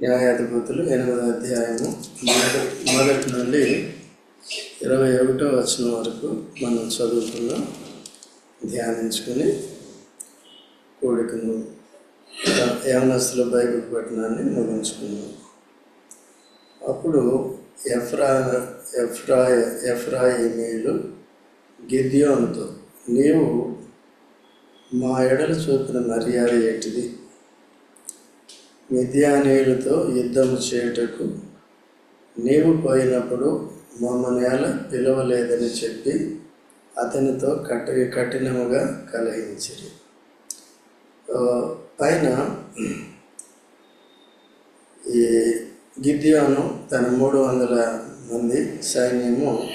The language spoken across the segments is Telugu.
న్యాయాధిపతులు ఎనిమిదో అధ్యాయము మొదటి మొదటి నుండి ఇరవై ఒకటో వచ్చిన వరకు మనం చదువుకున్నాం ధ్యానించుకుని కోడికను యవనస్తుల బైబిల్ పట్టణాన్ని ముగించుకున్నాం. అప్పుడు ఎఫ్రా ఎఫ్రా ఎఫ్రాయిమీలు గిద్యోన్తో నీవు మా ఎడలు చూపిన మర్యాద ఏంటిది? మిథ్యానీయులతో యుద్ధము చేయుటకు నీవు పోయినప్పుడు మమ్మల్ని ఎలా పిలవలేదని చెప్పి అతనితో కట్టి కఠినముగా కలహించిరి. పైన ఈ గిద్యోను తన మూడు వందల మంది సైన్యము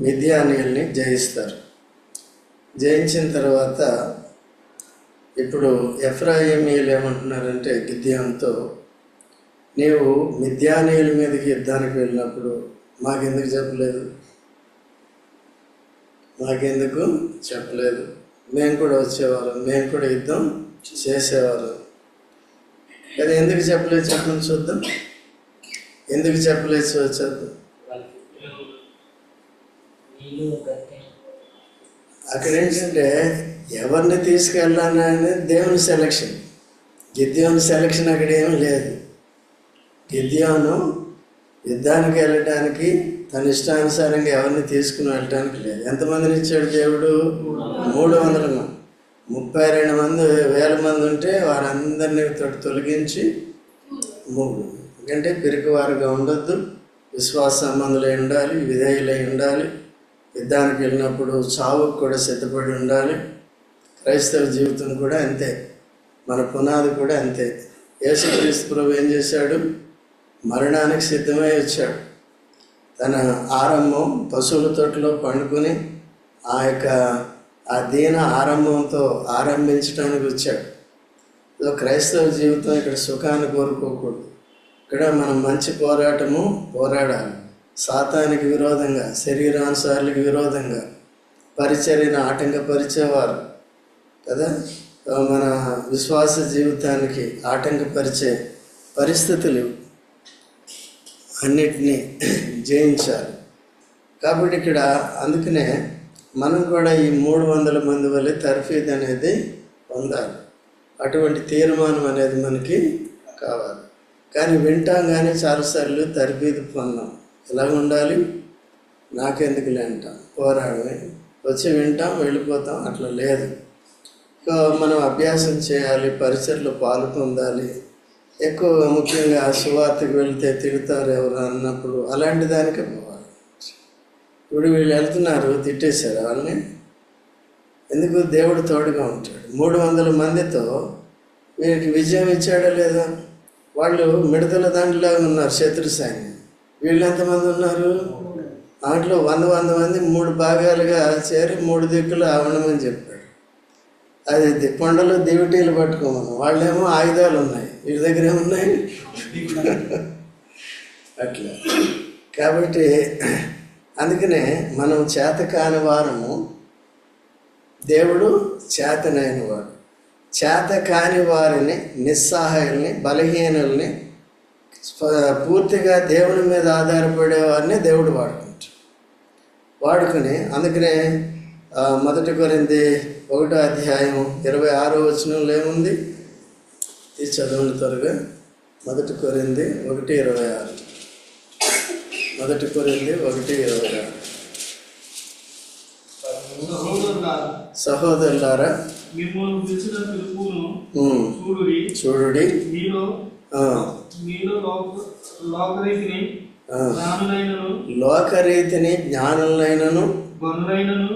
మిథ్యానీయుల్ని జయిస్తారు. జయించిన తర్వాత ఇప్పుడు ఎఫ్రాయిమీలు ఏమంటున్నారంటే గిద్యాంతో నీవు మిథ్యానీయుల మీదకి యుద్ధానికి వెళ్ళినప్పుడు మాకెందుకు చెప్పలేదు? మాకెందుకు చెప్పలేదు? మేము కూడా వచ్చేవాళ్ళం మేము కూడా యుద్ధం చేసేవాళ్ళం. అది ఎందుకు చెప్పలేదు? చెప్పని చూద్దాం. ఎందుకు చెప్పలేదు? చూద్దాం అక్కడ ఏంటంటే ఎవరిని తీసుకెళ్ళాలి దేవుని సెలక్షన్ గిద్యోని సెలక్షన్ అక్కడ ఏమీ లేదు. గిద్యోను యుద్ధానికి వెళ్ళటానికి తన ఇష్టానుసారంగా ఎవరిని తీసుకుని వెళ్ళటానికి లేదు. ఎంతమందిని ఇచ్చాడు దేవుడు? మూడు వందల. మంది ముప్పై రెండు మంది వేల మంది ఉంటే వారందరినీ తోటి తొలగించి మూడు. ఎందుకంటే పిరికివారుగా ఉండొద్దు. విశ్వాస సంబంధులై ఉండాలి విధేయులై ఉండాలి. యుద్ధానికి వెళ్ళినప్పుడు చావుకు కూడా సిద్ధపడి ఉండాలి. క్రైస్తవ జీవితం కూడా అంతే. మన పునాది కూడా అంతే. యేసుక్రీస్తు ప్రభు ఏం చేశాడు? మరణానికి సిద్ధమై వచ్చాడు. తన ఆరంభం పశువుల తోటలో పండుకొని ఆ యొక్క ఆ దీన ఆరంభంతో ఆరంభించడానికి వచ్చాడు. సో క్రైస్తవ జీవితం ఇక్కడ సుఖాన్ని కోరుకోకూడదు. ఇక్కడ మనం మంచి పోరాటము పోరాడాలి. సాతానికి విరోధంగా శరీరానుసారులకు విరోధంగా పరిచర్యను ఆటంకపరిచేవారు. కదా? మన విశ్వాస జీవితానికి ఆటంకపరిచే పరిస్థితులు అన్నిటినీ జయించాలి. కాబట్టి ఇక్కడ అందుకనే మనం కూడా ఈ మూడు వందల మంది వల్ల తర్ఫీద్ అనేది పొందాలి. అటువంటి తీర్మానం అనేది మనకి కావాలి. కానీ వింటాం కానీ చాలాసార్లు తర్ఫీదు పొందాం. ఎలా ఉండాలి? నాకెందుకులే అంటాం. పోరాడమే. వచ్చి వింటాం వెళ్ళిపోతాం. అట్లా లేదు. మనం అభ్యాసం చేయాలి పరిచయలో పాలు పొందాలి. ఎక్కువ ముఖ్యంగా సువార్తకు వెళ్తే తిడతారు ఎవరు అన్నప్పుడు అలాంటి దానికే పోవాలి. ఇప్పుడు వీళ్ళు వెళ్తున్నారు తిట్టేశారు వాళ్ళని. ఎందుకు? దేవుడు తోడుగా ఉంటాడు. మూడు వందల మందితో వీరికి విజయం ఇచ్చాడో లేదా? వాళ్ళు మిడతల దాంట్లో ఉన్నారు శత్రు సైన్యం. వీళ్ళు ఎంతమంది ఉన్నారు? దాంట్లో వంద వంద మంది మూడు భాగాలుగా చేరి మూడు దిక్కులు ఆవణమని చెప్పాడు. అది ది- కొండలు దివిటీలు పట్టుకోమను. వాళ్ళేమో ఆయుధాలు ఉన్నాయి. వీడి దగ్గర ఏమున్నాయి అట్లా. కాబట్టి అందుకనే మనం చేత కాని వారము దేవుడు చేతనైన వాడు. చేత కాని వారిని నిస్సహాయుల్ని బలహీనుల్ని పూర్తిగా దేవుని మీద ఆధారపడే వారిని దేవుడు వాడుకుంటాడు. వాడుకుని అందుకనే మొదటి కొరింది ఒకటో అధ్యాయం ఇరవై ఆరో వచనంలో ఏముంది? ఇది చదవండి త్వరగా. మొదటి కొరింది ఒకటి ఇరవై ఆరు. మొదటి కొరింది ఒకటి ఇరవై ఆరు. సహోదరులారా, చూడుడి. చూడుడి. మీలో లోకరీతిని లోకరీతిని జ్ఞానులైనను గనులైన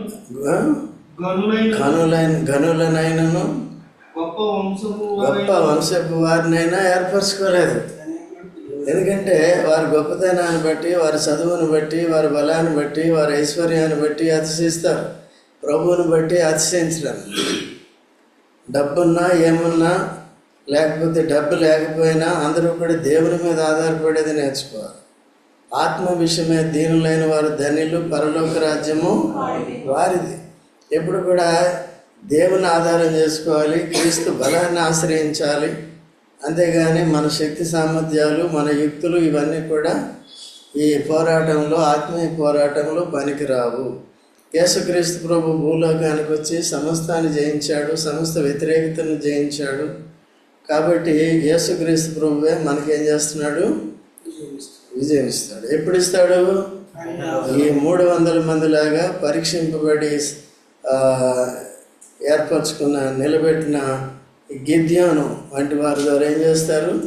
ఘనులైన ఘనులనైనను గొప్ప వంశపు వారినైనా ఏర్పరచుకోలేదు. ఎందుకంటే వారి గొప్పతనాన్ని బట్టి వారి చదువుని బట్టి వారి బలాన్ని బట్టి వారి ఐశ్వర్యాన్ని బట్టి అతిశిస్తారు ప్రభువుని బట్టి అతిశయించడం. డబ్బున్నా ఏమున్నా లేకపోతే డబ్బు లేకపోయినా అందరూ కూడా దేవుని మీద ఆధారపడేది నేర్చుకోవాలి. ఆత్మ విషయమే దీనులైన వారు ధనిలు పరలోక రాజ్యము వారిది. ఎప్పుడు కూడా దేవుని ఆధారం చేసుకోవాలి క్రీస్తు బలాన్ని ఆశ్రయించాలి. అంతేగాని మన శక్తి సామర్థ్యాలు మన యుక్తులు ఇవన్నీ కూడా ఈ పోరాటంలో ఆత్మీయ పోరాటంలో పనికిరావు. యేసుక్రీస్తు ప్రభు భూలోకానికి వచ్చి సమస్తాన్ని జయించాడు సమస్త వ్యతిరేకతను జయించాడు. కాబట్టి యేసుక్రీస్తు ప్రభువే మనకేం చేస్తున్నాడు? విజయం ఇస్తాడు ఎప్పుడు ఇస్తాడు ఈ మూడు వందల మంది లాగా పరీక్షింపబడి ఏర్పరచుకున్న నిలబెట్టిన గిద్యోను వంటి వారి ద్వారా ఏం చేస్తారు?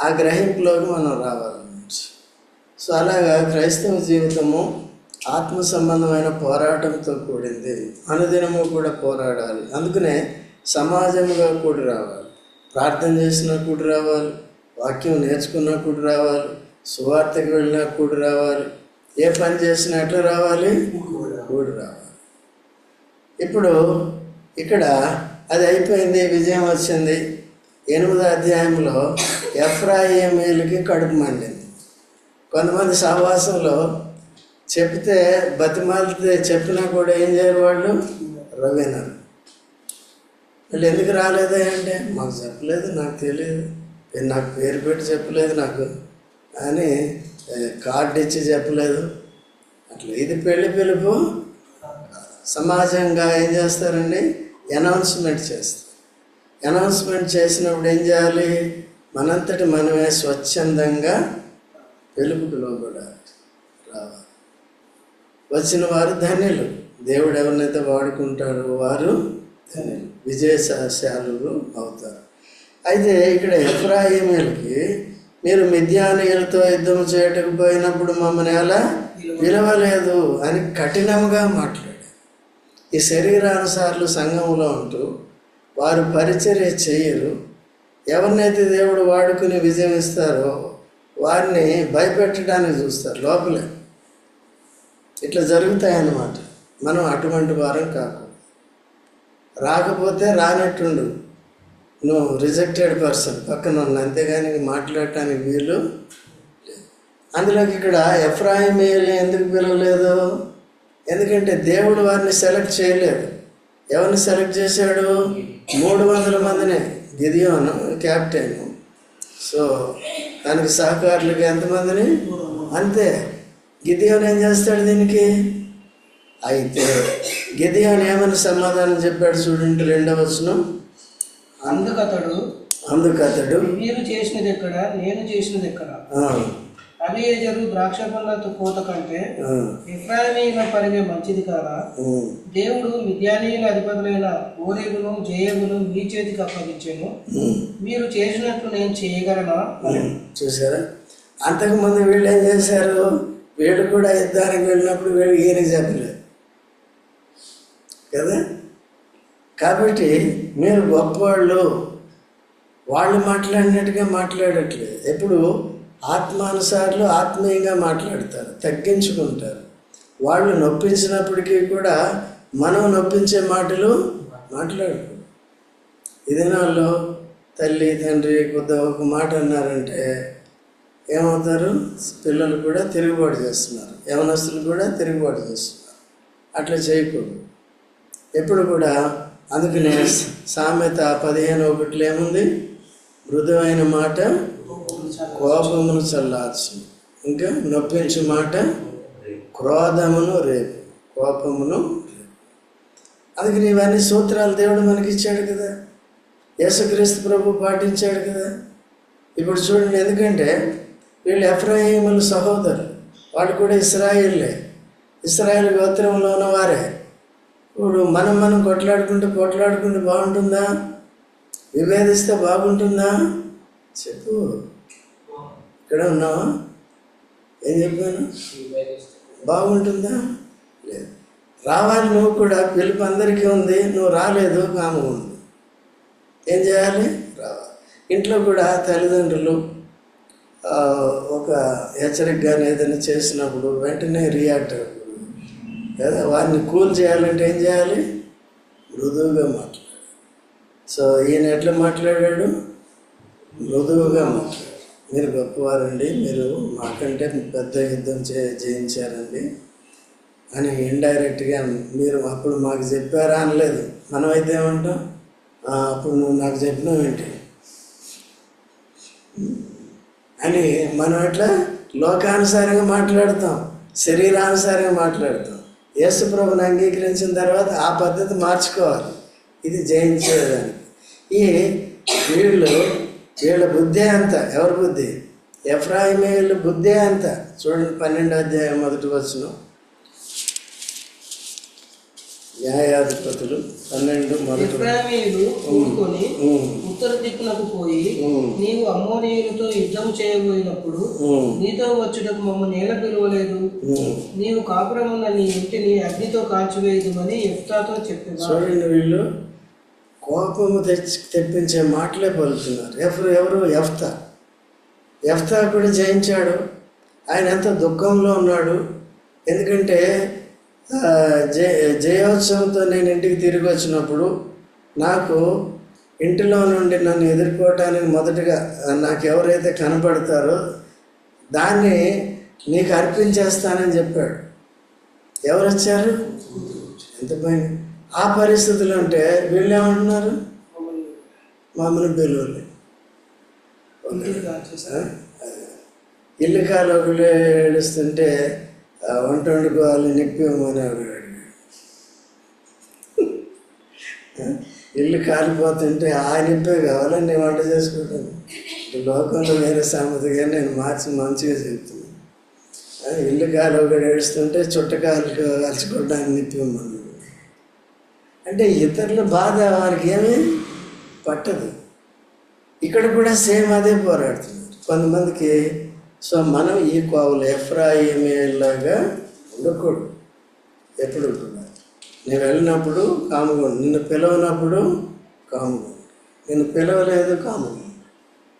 ఆ గ్రహింపులోకి మనం రావాలన్నమాట. సో అలాగా క్రైస్తవ జీవితము ఆత్మ సంబంధమైన పోరాటంతో కూడింది. అనుదినము కూడా పోరాడాలి. అందుకనే సమాజముగా కూడి రావాలి. ప్రార్థన చేసినా కూడి రావాలి. వాక్యం నేర్చుకున్నా కూడి రావాలి. సువార్తకి వెళ్ళినా కూడి రావాలి. ఏ పని చేసినా ఎట్లా రావాలి? కూడి రావాలి. ఇప్పుడు ఇక్కడ అది అయిపోయింది విజయం వచ్చింది. ఎనిమిదో అధ్యాయంలో ఎఫ్రాయిమీలకి కడుపు మండింది. కొంతమంది సహవాసంలో చెప్తే బతిమాలితే చెప్పినా కూడా ఏం చేయరు వాళ్ళు? రవీనారు వీళ్ళు ఎందుకు రాలేదా అంటే మాకు చెప్పలేదు నాకు తెలియదు. నాకు పేరు పెట్టి చెప్పలేదు నాకు. అని కార్డు ఇచ్చి చెప్పలేదు. అట్లా ఇది పెళ్ళి పిలుపు. సమాజంగా ఏం చేస్తారండి? అనౌన్స్మెంట్ చేస్తారు. అనౌన్స్మెంట్ చేసినప్పుడు ఏం చేయాలి? మనంతటి మనమే స్వచ్ఛందంగా పిలుపుకు లోబడాలి. రావాలి. వచ్చిన వారు ధన్యులు. దేవుడు ఎవరినైతే వాడుకుంటారో వారు ధన్యులు. విజయశాలులు అవుతారు. అయితే ఇక్కడ ఎఫ్రాయిమీలకి మీరు మిథ్యానీయులతో యుద్ధం చేయటకు పోయినప్పుడు మమ్మల్ని ఎలా పిలవలేదు అని కఠినంగా మాట్లాడారు. ఈ శరీరానుసార్లు సంఘంలో ఉంటూ వారు పరిచర్య చేయరు. ఎవరినైతే దేవుడు వాడుకుని విజయం ఇస్తారో వారిని భయపెట్టడానికి చూస్తారు లోపలే. ఇట్లా జరుగుతాయన్నమాట. మనం అటువంటి వారం కాకూడదు. రాకపోతే రానట్టుండు నువ్వు రిజెక్టెడ్ పర్సన్ పక్కన ఉన్న అంతేగాని మాట్లాడటానికి వీలు అందులోకి ఇక్కడ ఎఫ్రాయిమేలు ఎందుకు పిలవలేదు? ఎందుకంటే దేవుడు వారిని సెలెక్ట్ చేయలేదు. ఎవరిని సెలెక్ట్ చేశాడు? మూడు వందల మందిని. గిదియోను క్యాప్టెన్ సో దానికి సహకారులకి ఎంతమందిని? అంతే. గిదియోన్ ఏం చేస్తాడు దీనికి? అయితే గిదియోన్ ఏమని సమాధానం చెప్పాడు చూడండి రెండవ వచనం. అందుకతడు అందుకు అతడు మీరు చేసినది ఎక్కడ? నేను చేసినది ఎక్కడ? ఆ, అభియేజరు ద్రాక్ష పండ్ల కోత కంటే ఆ, ఇఫ్రాయిమీల పరిగే మంచిది కాదా? దేవుడు మిద్యానీయుల అధిపతులైన ఓరేగును జయగును మీ చేతికి అప్పగించాను. మీరు చేసినట్లు నేను చేయగలనా. చూసారా అంతకుముందు వీళ్ళు ఏం చేశారు? వీళ్ళు కూడా యుద్ధానికి వెళ్ళినప్పుడు వీళ్ళు ఈయనకి చెప్పలేదు కదా? కాబట్టి మీరు గొప్పవాళ్ళు. వాళ్ళు మాట్లాడినట్టుగా మాట్లాడట్లేదు. ఎప్పుడు ఆత్మానుసారులు ఆత్మీయంగా మాట్లాడతారు తగ్గించుకుంటారు. వాళ్ళు నొప్పించినప్పటికీ కూడా మనం నొప్పించే మాటలు మాట్లాడరు ఈ దినాల్లో తల్లి తండ్రి కొద్దిగా ఒక మాట అన్నారంటే ఏమవుతారు? పిల్లలు కూడా తిరుగుబాటు చేస్తున్నారు. యవనస్తులు కూడా తిరుగుబాటు చేస్తున్నారు. అట్లా చేయకూడదు. ఎప్పుడు కూడా అందుకనే సామెత పదిహేను ఒకటిలో ఏముంది? మృదువైన మాట కోపమును చల్లార్చు ఇంకా నొప్పించు మాట క్రోధమును రేపు కోపమును అందుకని ఇవన్నీ సూత్రాలు దేవుడు మనకి ఇచ్చాడు కదా. యేసుక్రీస్తు ప్రభు పాటించాడు కదా. ఇప్పుడు చూడండి ఎందుకంటే వీళ్ళు ఎఫ్రాయిముల సహోదరులు వాళ్ళు కూడా ఇస్రాయిల్లే ఇస్రాయేల్ గోత్రంలో ఉన్నవారే. ఇప్పుడు మనం మనం కొట్లాడుకుంటే కొట్లాడుకుంటే బాగుంటుందా? విభేదిస్తే బాగుంటుందా? చెప్పు. ఇక్కడ ఉన్నావా? ఏం చెప్పాను? బాగుంటుందా? లేదు. రావాలి నువ్వు కూడా. పిలుపు అందరికీ ఉంది. నువ్వు రాలేదు కాము ఉంది. ఏం చేయాలి? రావాలి. ఇంట్లో కూడా తల్లిదండ్రులు ఒక హెచ్చరికగా ఏదైనా చేసినప్పుడు వెంటనే రియాక్ట్ అవ్వాలి. కదా వారిని కూల్ చేయాలంటే ఏం చేయాలి? మృదువుగా మాట్లాడాలి. సో ఈయన ఎట్లా మాట్లాడాడు? మృదువుగా మాట్లాడాడు మీరు గొప్పవారండి మీరు మాకంటే పెద్ద యుద్ధం చే జయించారండి అని ఇండైరెక్ట్గా మీరు అప్పుడు మాకు చెప్పారా అనలేదు. మనమైతే ఏమంటాం? అప్పుడు నువ్వు నాకు చెప్పినావు ఏంటి? అని మనం ఎట్లా? లోకానుసారంగా మాట్లాడతాం శరీరానుసారంగా మాట్లాడతాం. యేసు ప్రభుని అంగీకరించిన తర్వాత ఆ పద్ధతి మార్చుకోవాలి. ఇది జయించేదని ఈ వీళ్ళు వీళ్ళ బుద్ధే అంత. ఎవరి బుద్ధి? ఎఫ్రాయిమీయుల బుద్ధే అంత. చూడండి పన్నెండో అధ్యాయం మొదటి వచ్చిన న్యాయాధిపతులు పన్నెండు మొదటి కూడుకొని ఉమ్, ఉత్తర దిక్కునకు పోయి నీవు అమ్మోనీయులతో యుద్ధం చేయబోయినప్పుడు నీతో వచ్చుటకు మమ్మల్ని నేల పిలువలేదు. నీవు కాపురమున్న నీ ఇంటిని అగ్నితో కాల్చివేయదుమని ఎఫ్తాతో చెప్పేవా చూడండి వీళ్ళు. కోపము తెచ్చి తెప్పించే మాటలే పలుకుతున్నారు. ఎవరు ఎవరు? ఎఫ్తా ఎఫ్తా కూడా జయించాడు? ఆయన ఎంత దుఃఖంలో ఉన్నాడు? ఎందుకంటే జయ జయోత్సవంతో నేను ఇంటికి తిరిగి వచ్చినప్పుడు నాకు ఇంటిలో నుండి నన్ను ఎదుర్కోవటానికి మొదటగా నాకు ఎవరైతే కనపడతారో దాన్ని నీకు అర్పించేస్తానని చెప్పాడు. ఎవరు వచ్చారు? ఎంత భయం ఆ పరిస్థితులు అంటే వీళ్ళు ఏమంటున్నారు? మమ్మల్ని పిలువలే ఇల్లు కాలు ఒకళ్ళు ఏడుస్తుంటే వంట వండుకోవాలి నిప్పిమని ఒకడు ఇల్లు కాలిపోతుంటే ఆ నిప్పే కావాలని నేను వంట చేసుకుంటాను. లోకంలో వేరే సామెతగా నేను మార్చి మంచిగా చెప్తున్నాను. ఇల్లు కాలు ఒకటి ఏడుస్తుంటే చుట్టకాలు కలుసుకోవడానికి నిప్పిమన్నాడు అంటే ఇతరుల బాధ వారికి ఏమీ పట్టదు. ఇక్కడ కూడా సేమ్ అదే పోరాడుతున్నారు. కొంతమందికి సో మనం ఈ కోవలు ఎఫ్రాయిమేలాగా ఉండకూడదు. ఎప్పుడు ఉంటున్నారు నేను వెళ్ళినప్పుడు కాముగా నిన్ను పిలవనప్పుడు కాముగా నేను నిన్ను పిలవలేదు కాముగా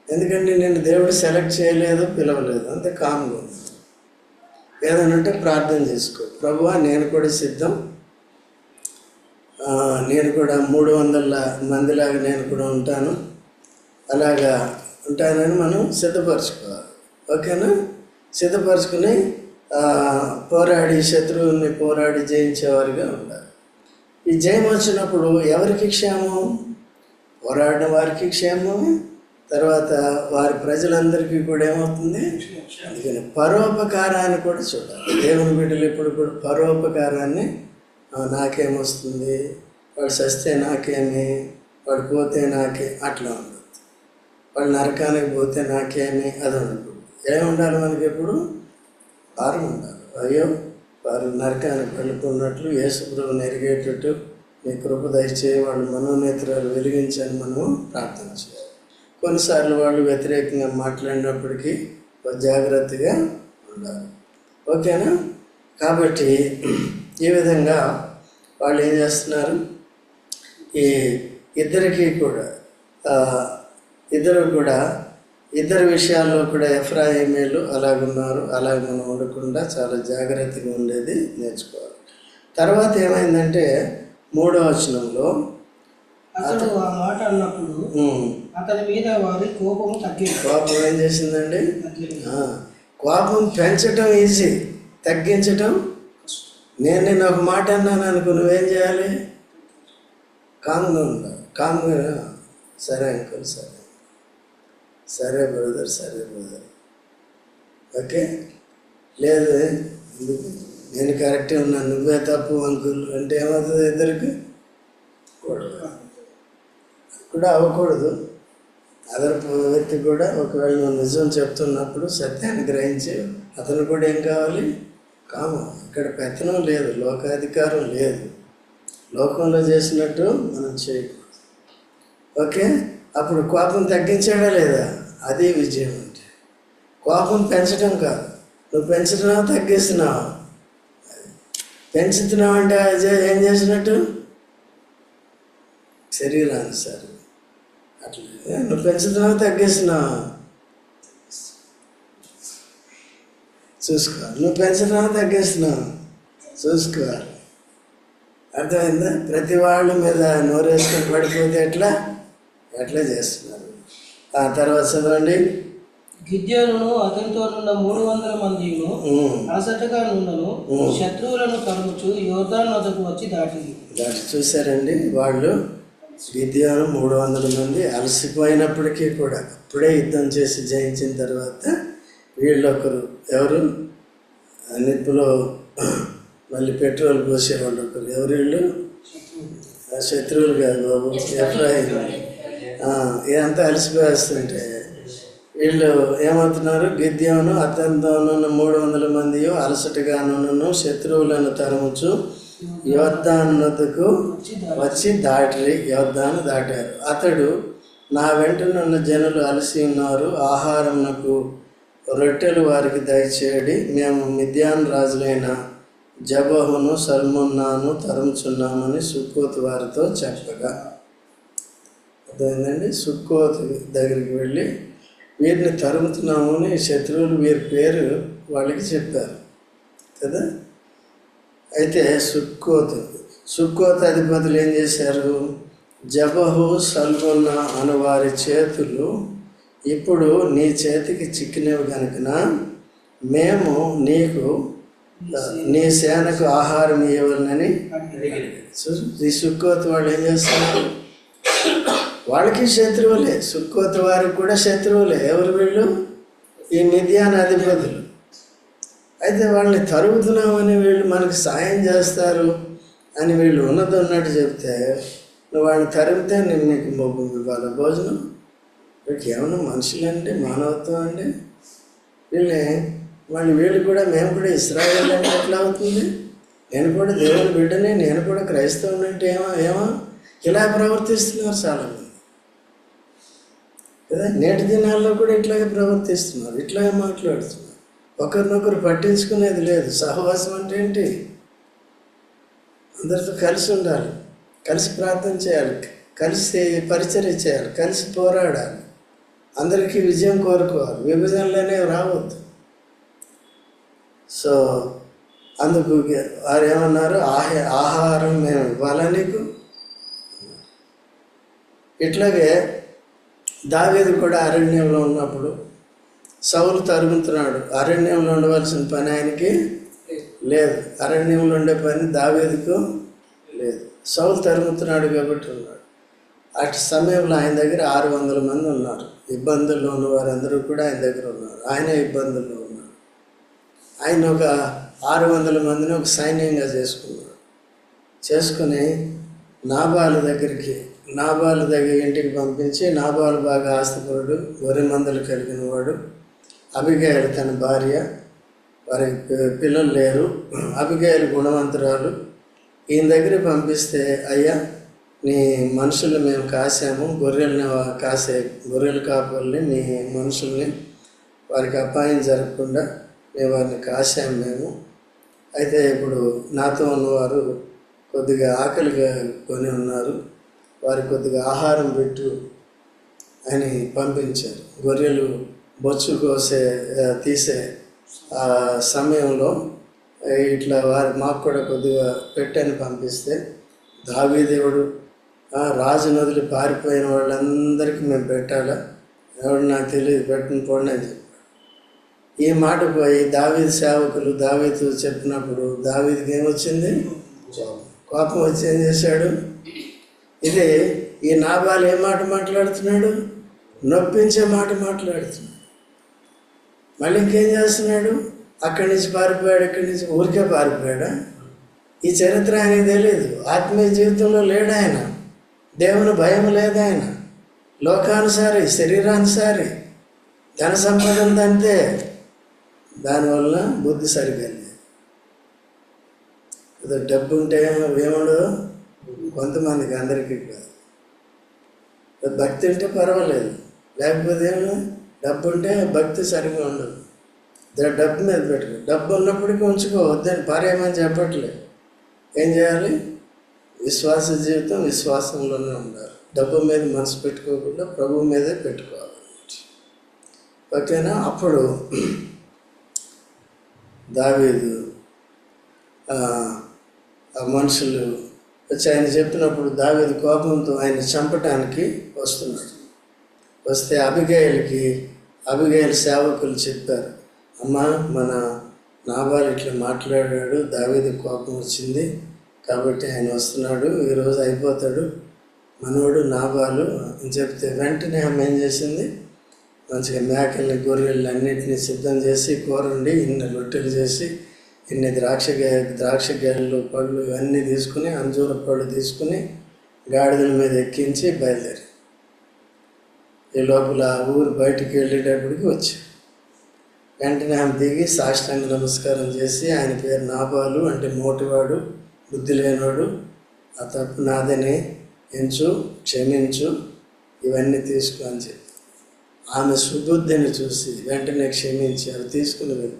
ఎందుకంటే నేను దేవుడు సెలెక్ట్ చేయలేదు పిలవలేదు. అంతే కాముగా ఏదైనా ఉంటే ప్రార్థన చేసుకో. ప్రభువా నేను కూడా సిద్ధం. నేను కూడా మూడు వందల మందిలాగా నేను కూడా ఉంటాను. అలాగా ఉంటానని మనం సిద్ధపరచుకోవాలి. ఓకేనా? సిద్ధపరచుకుని పోరాడి శత్రువుని పోరాడి జయించేవారిగా ఉండాలి. ఈ జయం వచ్చినప్పుడు ఎవరికి క్షేమం? పోరాడిన వారికి క్షేమం తర్వాత వారి ప్రజలందరికీ కూడా ఏమవుతుంది? అందుకని పరోపకారాన్ని కూడా చూడాలి. దేవుని బిడ్డలు ఇప్పుడు కూడా పరోపకారాన్ని నాకేమొస్తుంది? వాడు సస్తే నాకేమి? వాడు పోతే నాకే అట్లా ఉండదు వాడు నరకానికి పోతే నాకేమి? అది ఉండదు ఏమి ఉండాలి మనకి ఎప్పుడు? భారం ఉండాలి. అయ్యో వారు నరకానికి వెళ్ళుకున్నట్లు యేసుప్రభుని ఎరిగేటట్టు మీ కృప దయచేయి. వాళ్ళు మనోనేత్రాలు వెలిగించని మనము ప్రార్థన చేయాలి. కొన్నిసార్లు వాళ్ళు వ్యతిరేకంగా మాట్లాడినప్పటికీ జాగ్రత్తగా ఉండాలి. ఓకేనా? కాబట్టి ఈ విధంగా వాళ్ళు ఏం చేస్తున్నారు? ఈ ఇద్దరికి కూడా ఇద్దరు కూడా ఇద్దరు విషయాల్లో కూడా ఎఫ్రాయిమీలు అలాగున్నారు. అలాగ మనం ఉండకుండా చాలా జాగ్రత్తగా ఉండేది నేర్చుకోవాలి. తర్వాత ఏమైందంటే మూడో వచనంలో అతడు ఆ మాట అన్నప్పుడు అతని మీద వారి కోపము తగ్గింది. కోపం ఏం చేసిందండి? కోపం పెంచటం ఈజీ. తగ్గించటం నేను నేను ఒక మాట అన్నాను అనుకో నువ్వేం చేయాలి? కామ్గా ఉండాలి. కామ్గా సరే అంకుల్ సరే. సరే బ్రదర్ సరే బ్రదర్. ఓకే? లేదు ఎందుకు? నేను కరెక్టే ఉన్నాను. నువ్వే తప్పు అంకుల్. అంటే ఏమవుతుంది ఇద్దరికి? గొడవ. కూడా అవ్వకూడదు. అదర్ వ్యక్తి కూడా ఒకవేళ నువ్వు నిజం చెప్తున్నప్పుడు సత్యాన్ని గ్రహించి. అతను కూడా ఏం కావాలి? కాము. ఇక్కడ పెత్తనం లేదు. లోకాధికారం లేదు. లోకంలో చేసినట్టు మనం చేయకూడదు. ఓకే? అప్పుడు కోపం తగ్గించాడా లేదా? అదే విజయం అంటే. కోపం పెంచడం కాదు. నువ్వు పెంచుతున్నావు తగ్గిస్తున్నావు. పెంచుతున్నావు అంటే ఏం చేసినట్టు శరీరానుసారం అట్లా. నువ్వు పెంచుతున్నావు తగ్గిస్తున్నావు. చూసుకోవాలి నువ్వు పెంచడం తగ్గిస్తున్నావు. చూసుకోవాలి అర్థమైందా? ప్రతి వాళ్ళ మీద నోరేసుకొని పడిపోతే ఎట్లా? ఎట్లా చేస్తున్నారు. ఆ తర్వాత చదవండి గిద్యోనును అతనితో నున్న మూడు వందల మందిను. అలసటగా నుండను. శత్రువులను యోర్దాన్ నదకు వచ్చి దాటింది. దాన్ని చూసారండి వాళ్ళు గిద్యోను మూడు వందల మంది అలసిపోయినప్పటికీ కూడా అప్పుడే యుద్ధం చేసి జయించిన తర్వాత వీళ్ళొకరు ఎవరు? నిప్పులో మళ్ళీ పెట్రోల్ పోసేవాళ్ళు ఒకరు ఎవరు వీళ్ళు? శత్రువులు కాదు బాబు ఎఫ్రాయిం. ఇదంతా అలసిపోయేస్తుంటే వీళ్ళు ఏమవుతున్నారు గిద్యోను అత్యంతనున్న మూడు వందల మంది అలసటగాను శత్రువులను తరముచు యోద్ధానుకు వచ్చి దాటి యోద్ధాను దాటారు. అతడు నా వెంటనున్న జనులు అలసి ఉన్నారు. ఆహారంకు రొట్టెలు వారికి దయచేయడి. మేము మిథ్యాన్ రాజులైన జబహును సల్మున్నాను తరుముచున్నామని సుక్కోతు వారితో చెప్పగా. అర్థమైందండి? సుక్కోతు దగ్గరికి వెళ్ళి వీరిని తరుముతున్నాము అని శత్రువులు వీరి పేరు వాళ్ళకి చెప్పారు. కదా? అయితే సుక్కోతు సుక్కోతు అధిపతులు ఏం చేశారు? జబహు సల్మున్న అను వారి చేతులు ఇప్పుడు నీ చేతికి చిక్కినవి కనుకన మేము నీకు నీ సేనకు ఆహారం ఇవ్వాలని ఈ సుక్కోతు వాళ్ళు ఏం చేస్తున్నారు? వాళ్ళకి శత్రువులే? సుక్కోతు వారికి కూడా శత్రువులే. ఎవరు వీళ్ళు? ఈ మిథ్యాన అధిపతులు. అయితే వాళ్ళని తరుగుతున్నామని వీళ్ళు మనకు సాయం చేస్తారు అని వీళ్ళు ఉన్నది ఉన్నట్టు చెప్తే నువ్వు వాళ్ళని తరిగితే నేను నీకు మొగ్గు ఇవ్వాలి? భోజనం? వీళ్ళకి ఏమన్నా మనుషులండి మానవత్వం అండి వీళ్ళే వాళ్ళు వీళ్ళు కూడా మేము కూడా ఇస్రాయల్ అంటే ఎట్లా అవుతుంది? నేను కూడా దేవుని బిడ్డని నేను కూడా క్రైస్తవుని అంటే ఏమో ఏమో? ఇలా ప్రవర్తిస్తున్నారు చాలామంది. కదా నేటి దినాల్లో కూడా ఇట్లాగే ప్రవర్తిస్తున్నారు ఇట్లాగే మాట్లాడుతున్నారు. ఒకరినొకరు పట్టించుకునేది లేదు. సహవాసం అంటే ఏంటి? అందరితో కలిసి ఉండాలి కలిసి ప్రార్థన చేయాలి కలిసి పరిచర్య చేయాలి కలిసి పోరాడాలి. అందరికీ విజయం కోరుకోవాలి. విభజనలోనే రావద్దు. సో అందుకు వారు ఏమన్నారు? ఆహ ఆహారం మేము ఇవ్వాలా నీకు? ఇట్లాగే దావేది కూడా అరణ్యంలో ఉన్నప్పుడు సౌలు తరుగుతున్నాడు అరణ్యంలో ఉండవలసిన పని ఆయనకి లేదు. అరణ్యంలో ఉండే పని దావేదికు లేదు. సౌలు తరుగుతున్నాడు కాబట్టి ఉన్నాడు. అటు సమయంలో ఆయన దగ్గర ఆరు వందల మంది ఉన్నారు. ఇబ్బందుల్లో ఉన్న వారందరూ కూడా ఆయన దగ్గర ఉన్నారు. ఆయన ఇబ్బందుల్లో ఉన్నారు. ఆయన ఒక ఆరు వందల మందిని ఒక సైన్యంగా చేసుకున్నాడు. చేసుకుని నాబాల దగ్గరికి నాబాలు దగ్గర ఇంటికి పంపించి నాబాలు బాగా ఆస్తిపరుడు గొర్రె మందులు కలిగిన వాడు. అభిగాయలు తన భార్య వారికి పిల్లలు లేరు. అభిగాయలు గుణవంతురాలు. ఈయన దగ్గర పంపిస్తే అయ్యా నీ మనుషుల్ని మేము కాసాము. గొర్రెల్ని కాసే గొర్రెల కాపుల్ని నీ మనుషుల్ని వారికి అపాయం జరగకుండా మేము వారిని కాసాము మేము. అయితే ఇప్పుడు నాతో ఉన్నవారు కొద్దిగా ఆకలిగా కొని ఉన్నారు. వారికి కొద్దిగా ఆహారం పెట్టు అని పంపించారు. గొర్రెలు బొచ్చు కోసే తీసే ఆ సమయంలో ఇట్లా వారి మాకు కూడా కొద్దిగా పెట్టని పంపిస్తే దావీదేవుడు రాజు నదులు పారిపోయిన వాళ్ళందరికీ మేము పెట్టాలా? ఎవడు నాకు తెలియదు పెట్టిన పోండి అని చెప్పాడు. ఈ మాట పోయి దావీదు సేవకులు దావీదు చెప్పినప్పుడు దావీదికి ఏమొచ్చింది? కోపం వచ్చి ఏం చేశాడు? ఇది ఈ నాబాలు ఏ మాట మాట్లాడుతున్నాడు? నొప్పించే మాట మాట్లాడుతున్నాడు. మళ్ళీ ఇంకేం చేస్తున్నాడు? అక్కడి నుంచి పారిపోయాడు ఇక్కడి నుంచి ఊరికే పారిపోయాడా? ఈ చరిత్ర ఆయనకి తెలియదు ఆత్మీయ జీవితంలో లేడు ఆయన. దేవుని భయం లేదు ఆయన. లోకానుసారి శరీరానుసారి ధన సంపద అంతే. దానివల్ల బుద్ధి సరిపోయింది. డబ్బు ఉంటే ఏముండదు? కొంతమందికి అందరికీ కాదు. భక్తి ఉంటే పర్వాలేదు. లేకపోతే ఏమో డబ్బు ఉంటే భక్తి సరిగ్గా ఉండదు. దా- డబ్బు మీద పెట్టుకో. డబ్బు ఉన్నప్పటికీ ఉంచుకో వద్దని పారేయమని చెప్పట్లేదు. ఏం చేయాలి? విశ్వాస జీవితం విశ్వాసంలోనే ఉండాలి. డబ్బు మీద మనసు పెట్టుకోకుండా ప్రభు మీదే పెట్టుకోవాలి. ఓకేనా? అప్పుడు దావీదు ఆ మనుషులు వచ్చి ఆయన చెప్పినప్పుడు దావేది కోపంతో ఆయన చంపటానికి వస్తున్నాడు. వస్తే అభిగాయలకి అభిగాయల సేవకులు చెప్పారు అమ్మ మన నాబాలు ఇట్లా మాట్లాడాడు దావేది కోపం వచ్చింది కాబట్టి ఆయన వస్తున్నాడు ఈరోజు అయిపోతాడు మనోడు నాబాలు అని చెప్తే వెంటనే ఆమె ఏం చేసింది? మంచిగా మేకల్ని గొర్రెల్ని అన్నిటిని సిద్ధం చేసి కూర వండి ఇన్ని రొట్టెలు చేసి ఇన్ని ద్రాక్ష ద్రాక్ష గెలలు పళ్ళు ఇవన్నీ తీసుకుని అంజూర పళ్ళు తీసుకుని గాడిదల మీద ఎక్కించి బయలుదేరి. ఈ లోపల ఆ ఊరు బయటికి వెళ్ళేటప్పటికి వచ్చి. వెంటనే ఆమె దిగి సాష్టాంగ నమస్కారం చేసి ఆయన పేరు నాబాలు అంటే మోటివాడు బుద్ధి లేనివాడు ఆ తప్పు నాదని ఎంచు క్షమించు ఇవన్నీ తీసుకు అని చెప్పి. ఆమె సుబుద్ధిని చూసి వెంటనే క్షమించి అవి తీసుకుని వెళ్ళి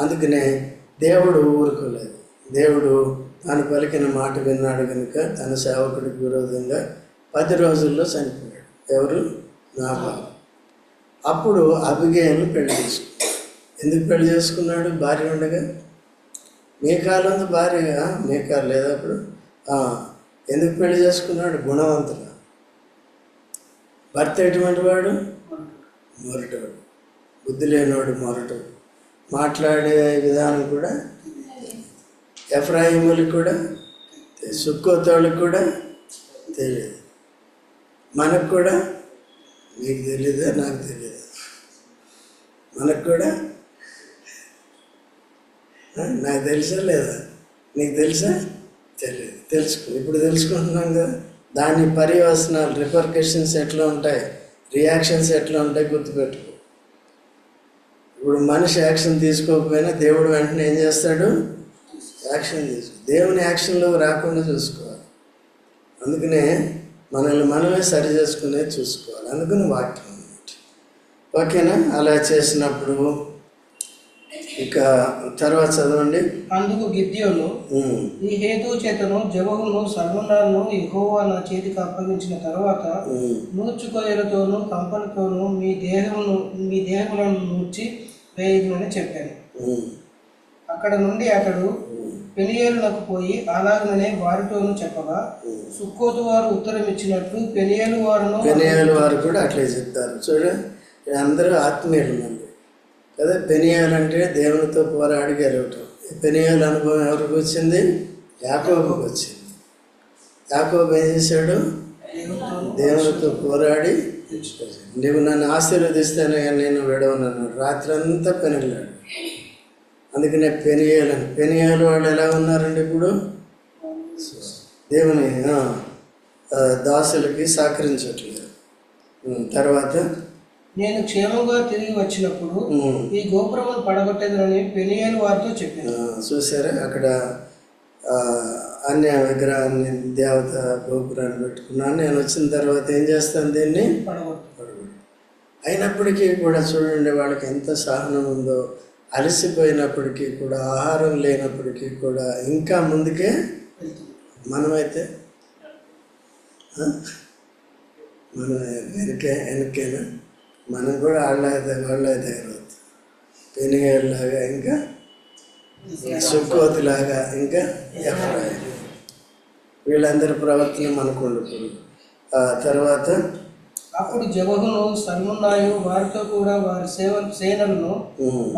అందుకనే దేవుడు ఊరుకోలేదు. దేవుడు తాను పలికిన మాట విన్నాడు కనుక తన సేవకుడికి విరోధంగా పది రోజుల్లో చనిపోయాడు. ఎవరు? నాబాలు అప్పుడు అభిగేయను పెళ్ళి చేసుకున్నాడు. ఎందుకు పెళ్ళి చేసుకున్నాడు? భార్య ఉండగా? మీ మీకాలందు భార్యగా? మీకాలు లేదా అప్పుడు? ఎందుకు పెళ్ళి చేసుకున్నాడు? గుణవంతుడు? భర్త ఎటువంటి వాడు? మొరటోడు బుద్ధి లేనివాడు మొరటోడు మాట్లాడే విధానం కూడా ఎఫ్రాయిములకు కూడా సుక్కోతోళ్ళకు కూడా తెలియదు. మనకు కూడా నీకు తెలియదా నాకు తెలియదు మనకు కూడా నాకు తెలుసా లేదా? నీకు తెలుసా? తెలియదు తెలుసుకో. ఇప్పుడు తెలుసుకుంటున్నాం కదా. దాని పర్యవసనాలు రిపర్కషన్స్ ఎట్లా ఉంటాయి? రియాక్షన్స్ ఎట్లా ఉంటాయి గుర్తుపెట్టు ఇప్పుడు మనిషి యాక్షన్ తీసుకోకపోయినా దేవుడు వెంటనే ఏం చేస్తాడు? యాక్షన్ తీసుకో దేవుని యాక్షన్లో రాకుండా చూసుకోవాలి. అందుకనే మనల్ని మనమే సరి చేసుకునేది చూసుకోవాలి. అందుకని వాక్యం అన్నమాట. ఓకేనా? అలా చేసినప్పుడు ఇక తర్వాత చదవండి. అందుకు గిద్యోను ఈ హేతు చేతను జబహును సల్మనాలను యెహోవా నా చేతికి అప్పగించిన తర్వాత ఉమ్, నూర్చుకొయ్యలతోనూ కంపలతోనూ మీ దేహమును మీ దేహములను నూర్చి వేయమని చెప్పాను. అక్కడ నుండి అతడు పెనియేలునకు పోయి అలాగనే వారితోనూ చెప్పగా సుక్కోతు వారు ఉత్తరం ఇచ్చినట్లు పెనియేలు వారును పెనియాల వారు కూడా అట్లే చెప్తారు. చూడు అందరూ ఆత్మీయులు మళ్ళీ కదా పెనియాలు అంటే దేవునితో పోరాడి గెలవటం పెనియాల అనుభవం ఎవరికి వచ్చింది? యాకోబుకి వచ్చింది. యాకోబు ఏం చేశాడు? దేవునితో పోరాడి నువ్వు నన్ను ఆశీర్వదిస్తేనే కానీ నేను విడవనన్నాడు రాత్రి అంతా పెనిలాడు అందుకనే పెనియాలని పెనియాలు వాళ్ళు ఎలా ఉన్నారండి ఇప్పుడు? దేవుని దాసులకి సహకరించట్లేదు తర్వాత? నేను క్షేమంగా తిరిగి వచ్చినప్పుడు ఈ గోపురమును పడగొట్టేదని పెనియేలు వారితో చెప్పాను. చూసారా? అక్కడ అన్య విగ్రహాన్ని దేవత గోపురాన్ని పెట్టుకున్నాను. నేను వచ్చిన తర్వాత ఏం చేస్తాను దీన్ని? పడగొట్టు. అయినప్పటికీ కూడా చూడండి వాళ్ళకి ఎంత సహనం ఉందో అలసిపోయినప్పటికీ కూడా ఆహారం లేనప్పటికీ కూడా ఇంకా ముందుకే మనమైతే ఆ? మనం వెనకే వెనకేనా? మనం కూడా వాళ్ళ వాళ్ళ తయారవుతుంది పెనుగేళ్ళలాగా ఇంకా సుక్కోతిలాగా ఇంకా ఎఫ్రాయిం. వీళ్ళందరి ప్రవర్తన మనకు ఉండకూడదు. ఆ తర్వాత అప్పుడు జబహును సల్మున్నాయు వారితో కూడా వారి సేవ సేనలను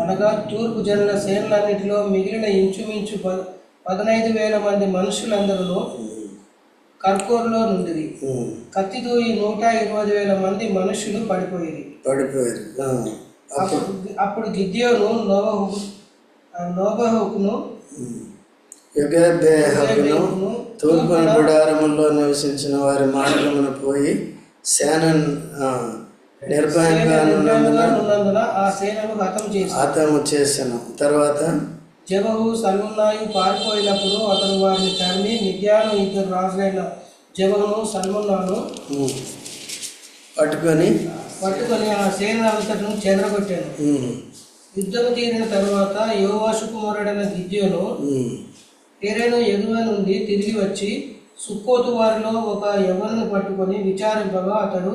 అనగా తూర్పు జనుల సేనలన్నిటిలో మిగిలిన ఇంచుమించు ప- పదనైదు వేల మంది మనుషులందరూ కర్కూర్లో నుండి కత్తితో ఈ నూట ఇరవై వేల మంది మనుషులు పడిపోయేది పడిపోయారు. ఆ, అప్పుడు గిద్యోను నోబహు నోబహుకును యుగబేహకును తూర్పున గుడారములో నివసించిన వారి మార్గమున పోయి సేనన్ నిర్భయంగా ఉన్నందున ఆ సేనను హతం చేసి హతము చేశాను. తర్వాత జబహు సల్మున్నాయు పారిపోయినప్పుడు అతను వారిని తరిమి మిద్యాను ఇద్దరు రాజులైన జబహును సల్మున్నాను పట్టుకొని పట్టుకొని ఆ సేన అంతటను చెదరగొట్టాను ఉమ్, యుద్ధము తీరిన తరువాత యోవాషు కుమారుడైన గిద్యోను ఎరేను ఎగువ నుండి తిరిగి వచ్చి సుక్కోతు వారిలో ఒక యవ్వను పట్టుకొని విచారింపగా అతడు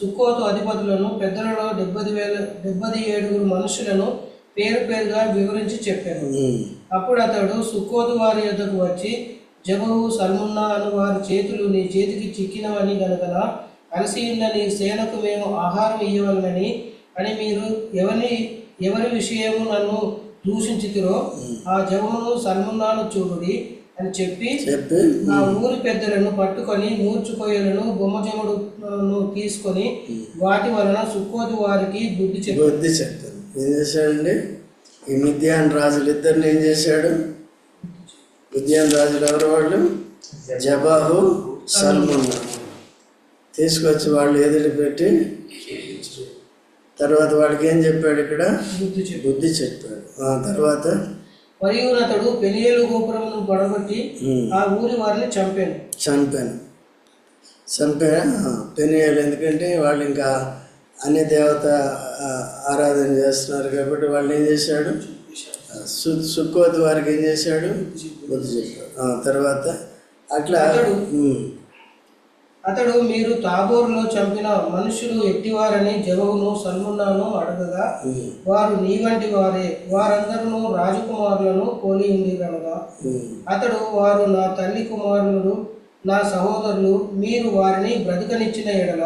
సుక్కోతు అధిపతులను పెద్దలలో డెబ్బది వేల డెబ్బది ఏడుగురు మనుషులను పేరు పేరుగా వివరించి చెప్పాను అప్పుడు అతడు సుక్కోతు వారి యొద్దకు వచ్చి జబహు సల్మున్నా అను వారి చేతులు నీ చేతికి చిక్కినవని గనకన? అలసి ఉన్న నీ సేనకు మేము ఆహారం ఇవ్వవలనని అని మీరు ఎవరి ఎవరి విషయము నన్ను దూషించుతురో? ఆ జబమును సల్మున్నాను చూడుడి. అని చెప్పి చెప్పి ఆ ఊరి పెద్దలను పట్టుకొని నూర్చుకొయ్యలను బొమ్మజముడును తీసుకొని వాటి వలన సుక్కోతు వారికి బుద్ధి బుద్ధి చెప్తాను ఏం చేశాడండి? ఈ మిథ్యాన్ రాజులు ఇద్దరిని ఏం చేశాడు? మిథ్యాన్ రాజులు ఎవరు వాళ్ళు? జబాహు సల్మున్. తీసుకొచ్చి వాళ్ళు ఎదురు పెట్టి తర్వాత వాడికి ఏం చెప్పాడు ఇక్కడ? బుద్ధి చెప్పాడు. ఆ తర్వాత మరియు అతడు పెనియేలు గోపురమును పడగొట్టి ఆ ఊరి వారిని చంపాను. చంపాను చంపా పెనియాలి. ఎందుకంటే వాళ్ళు ఇంకా అన్ని దేవత ఆరాధన చేస్తున్నారు కాబట్టి వాళ్ళు ఏం చేశాడు? సుక్కోతి వారికి ఏం చేశాడు? బుద్ధి చెప్పాడు. తర్వాత అట్లా అతడు మీరు తాబోరులో చంపిన మనుషులు ఎట్టివారని జబహును సల్మున్నాను అడగగా వారు నీ వంటి వారే వారందరూ రాజకుమారులను పోలి ఉండిరనగా అతడు వారు నా తల్లి కుమారులు నా సహోదరులు మీరు వారిని బ్రతకనిచ్చిన ఎడల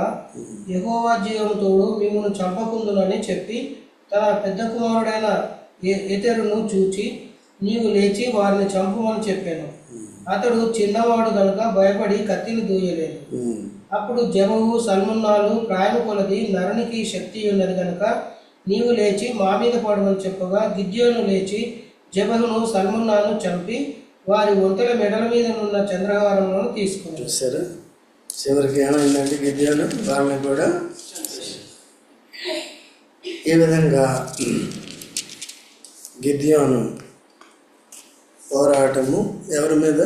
యెహోవా జీవంతోడు మిమ్మల్ని చంపకుందునని చెప్పి తన పెద్ద కుమారుడైన ఎతెరును చూచి నీవు లేచి వారిని చంపమని చెప్పాను. అతడు చిన్నవాడు కనుక భయపడి కత్తిని దూయలేదు. అప్పుడు జబహు సల్మున్నాలు ప్రాయము కొలది నరునికి శక్తి ఉన్నది కనుక నీవు లేచి మా మీద పడమని చెప్పగా గిద్యోను లేచి జబహును సల్మున్నాను చంపి వారి ఒంటెల మెడల మీద ఉన్న చంద్రహారములను తీసుకున్నాడు చూసారా చివరికి ఏమైందంటే గిద్యాలు వాళ్ళని కూడా ఈ విధంగా గిద్యోను పోరాటము ఎవరి మీద?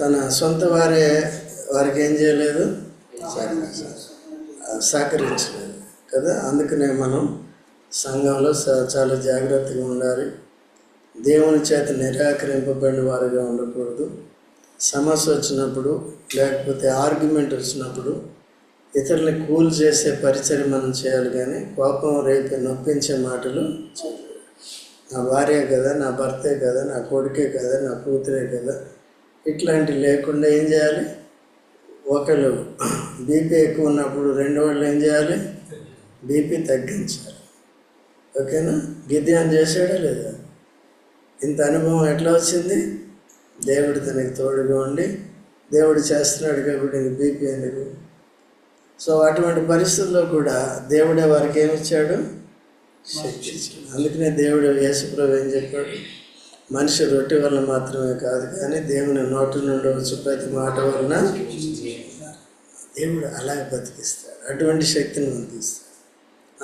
తన సొంత వారే వారికి ఏం చేయలేదు? సహకరించలేదు కదా? అందుకనే మనం సంఘంలో చాలా జాగ్రత్తగా ఉండాలి. దేవుని చేత నిరాకరింపబడిన వారుగా ఉండకూడదు. సమస్య వచ్చినప్పుడు లేకపోతే ఆర్గ్యుమెంట్ వచ్చినప్పుడు ఇతరుల్ని కూల్ చేసే పరిచయం మనం చేయాలి కానీ కోపం రేపు నొప్పించే మాటలు చేయాలి నా భార్య కదా నా భర్తే కదా నా కొడుకే కదా నా కూతురే కదా. ఇట్లాంటివి లేకుండా ఏం చేయాలి? ఒకళ్ళు బీపీ ఎక్కువ ఉన్నప్పుడు రెండు వాళ్ళు ఏం చేయాలి? బీపీ తగ్గించాలి. ఓకేనా? గిద్యాన్ని చేసాడా లేదా? ఇంత అనుభవం ఎట్లా వచ్చింది? దేవుడు తనకి తోడుగా ఉండి దేవుడు చేస్తున్నాడు కాబట్టి ఇంక బీపీ ఎందుకు? సో అటువంటి పరిస్థితుల్లో కూడా దేవుడే వారికి ఏమిచ్చాడు ఇచ్చాడు అందుకనే దేవుడు యేసుప్రభు ఏం చెప్పాడు? మనిషి రొట్టె వలన మాత్రమే కాదు కానీ దేవుని నోటి నుండి వచ్చి ప్రతి మాట వలన దేవుడు అలాగే బతికిస్తాడు. అటువంటి శక్తిని అందిస్తాడు.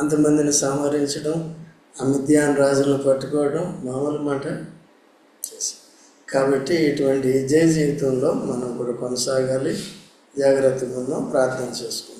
అంతమందిని సంహరించడం ఆ మిథ్యాన్ రాజులను పట్టుకోవడం మామూలు మాట చేశాడు కాబట్టి ఇటువంటి జయ జీవితంలో మనం కూడా కొనసాగాలి. జాగ్రత్తగా ఉందాం ప్రార్థన చేసుకుందాం.